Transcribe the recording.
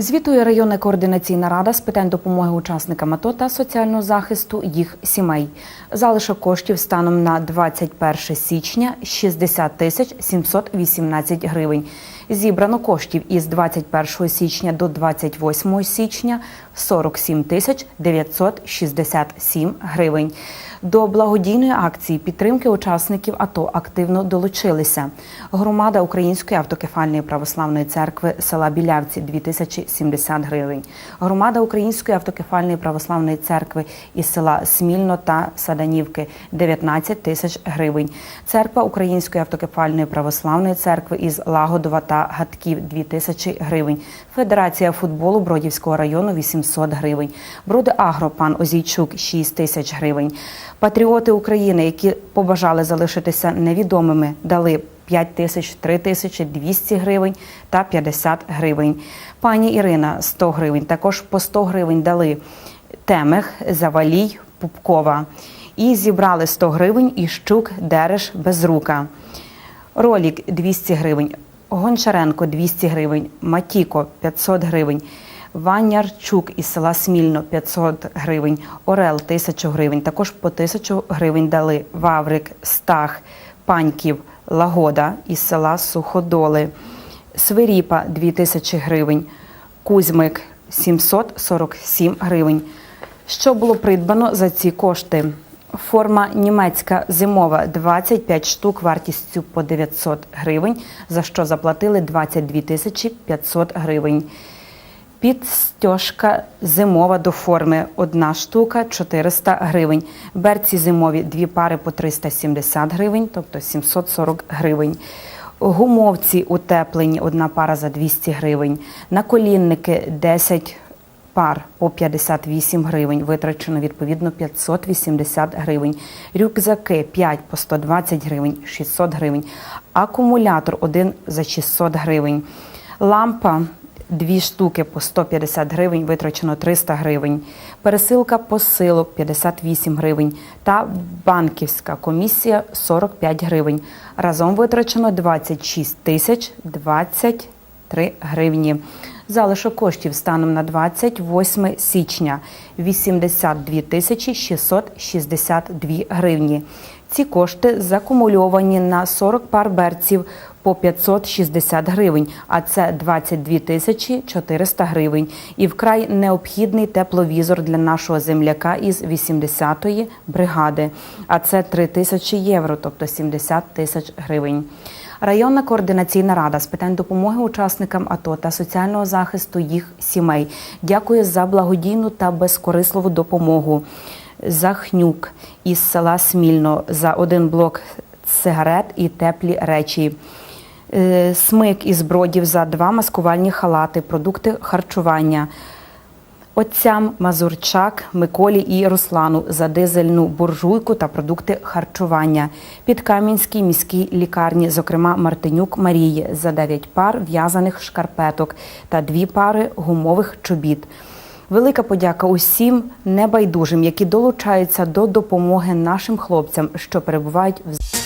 Звітує районна координаційна рада з питань допомоги учасникам АТО та соціального захисту їх сімей. Залишок коштів станом на 21 січня 60 тисяч 718 гривень. Зібрано коштів із 21 січня до 28 січня 47 тисяч 967 гривень. До благодійної акції підтримки учасників АТО активно долучилися. Громада Української автокефальної православної церкви села Білявці 2070 гривень. Громада Української автокефальної православної церкви із села Смільно та Саданівки 19 тисяч гривень. Церква Української автокефальної православної церкви із Лагодова та Гатків 2 тисячі гривень. Федерація футболу Бродівського району 800 гривень. Броди Агро пан Озійчук 6 тисяч гривень. Патріоти України, які побажали залишитися невідомими, дали 5 тисяч, 3 тисячі, 200 гривень та 50 гривень. Пані Ірина 100 гривень. Також по 100 гривень дали Темех, Завалій, Пупкова. І зібрали 100 гривень і щук Дереш Безрука. Ролік 200 гривень. Гончаренко 200 гривень, Матіко 500 гривень, Ванярчук із села Смільно 500 гривень, Орел 1000 гривень. Також по 1000 гривень дали Ваврик, Стах, Паньків, Лагода із села Суходоли, Свиріпа 2000 гривень, Кузьмик 747 гривень. Що було придбано за ці кошти? Форма німецька зимова 25 штук вартістю по 900 гривень, за що заплатили 22 тисячі 500 гривень. Підстьожка зимова до форми одна штука 400 гривень. Берці зимові дві пари по 370 гривень, тобто 740 гривень. Гумовці утеплені одна пара за 200 гривень. Наколінники 10 пар по 58 гривень, витрачено відповідно 580 гривень. Рюкзаки 5 по 120 гривень, 600 гривень. Акумулятор один за 600 гривень. Лампа Дві штуки по 150 гривень, витрачено 300 гривень. Пересилка посилок 58 гривень та банківська комісія 45 гривень. Разом витрачено 26 тисяч 23 гривні. Залишок коштів станом на 28 січня 82 тисячі 662 гривні. Ці кошти закумульовані на 40 пар берців по 560 гривень, а це 22 тисячі 400 гривень. І вкрай необхідний тепловізор для нашого земляка із 80-ї бригади, а це 3 тисячі євро, тобто 70 тисяч гривень. Районна координаційна рада з питань допомоги учасникам АТО та соціального захисту їх сімей дякує за благодійну та безкорисливу допомогу. Захнюк із села Смільно за один блок сигарет і теплі речі. Е, Смик із бродів за два маскувальні халати, продукти харчування. Отцям Мазурчак, Миколі і Руслану за дизельну буржуйку та продукти харчування. Під Кам'янській міській лікарні, зокрема Мартинюк Марії, за 9 пар в'язаних шкарпеток та дві пари гумових чобіт. Велика подяка усім небайдужим, які долучаються до допомоги нашим хлопцям, що перебувають в